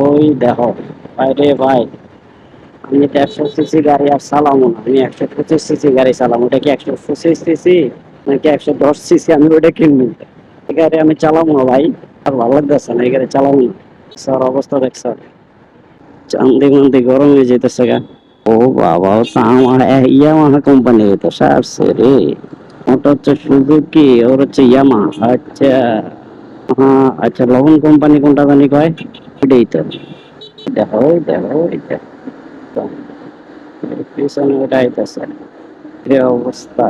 ওই দেখো বাইরে ভাই, আমি তো একশো সিসি গাড়ি আর চালাবো না। আমি একশো পঁচিশ সিসি গাড়ি চালাবো, ওটা কি একশো পঁচিশ সিসি নাকি একশো দশ সিসি? আমি ওটা কিনবো। এই গাড়ি আমি চালাবো না ভাই, আর ভালো লাগতেছে না, এই গাড়ি চালাবো না। স্যার, অবস্থা দেখ স্যার। চান্দি মান্দি গরম হয়ে যেতেছে গা। ও বাবা তো আমার ইয়ামাহা কোম্পানি তো সারছে রে। ওটা হচ্ছে সুজুকি ওর হচ্ছে ইয়ামা আচ্ছা। হ্যাঁ আচ্ছা লবণ কোম্পানি কোনটা জানি কয়? এটাই তো। দেখো দেখো এটা। তো, পিছনে ওটা আইতেছে। যে অবস্থা।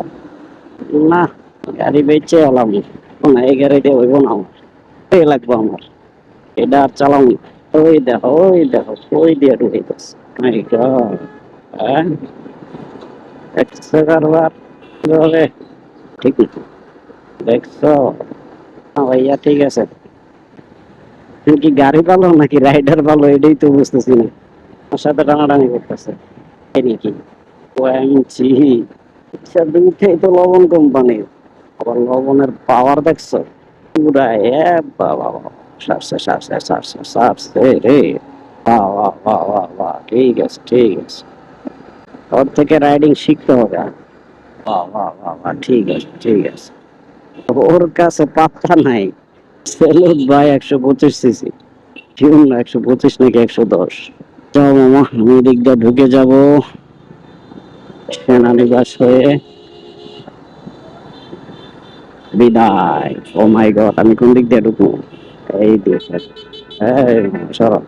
না গাড়ি বেচে এলাম। না এই গাড়িতে হইব না আমার। লাগবো আমার। এটা আর চালাম। ওই দেখো ওই দেখো ওই দিয়ে ঢুকাইতেছে মাই গড। হ্যাঁ? দেখছ কারবার? ঠিক দেখছ? ভাইয়া, ঠিক আছে। তুমি কি গাড়ি নাকি রাইডার এটাই তো বুঝতেছি না। সাথে টানাটানি করতেছে। নাকি? আচ্ছা তো লবণ কোম্পানি আবার লবণের পাওয়ার দেখছ? পুরা এ বাবা রে। ঠিক আছে ঠিক আছে। ওর থেকে রাইডিং শিখতে হবে। ঠিক আছে ঠিক আছে। ওর কাছে পাত্তা নাই। সেলুট ভাই একশো পঁচিশ সিসি কিউন একশো পঁচিশ নাকি একশো দশ। মামা, আমি দিক দিয়ে ঢুকে যাব। সেনানিবাস হয়ে বিদায়। ও মাই গড আমি কোন দিক দিয়ে ঢুকবো? এই দিয়ে এই সরব